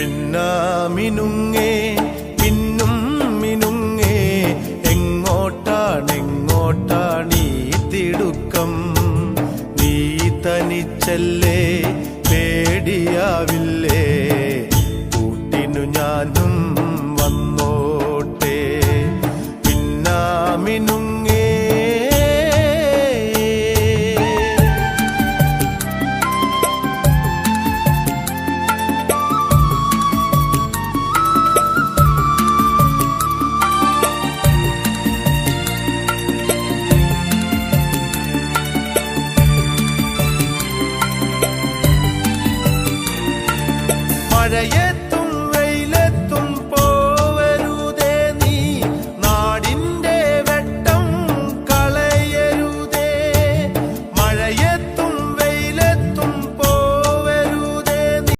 മിന്നാമിനുങ്ങേ മിന്നും മിനുങ്ങേ എങ്ങോട്ടാണെങ്ങോട്ടാണീ തിടുക്കം? നീ തനിച്ചല്ലേ പേടിയാവില്ലേ? மழையே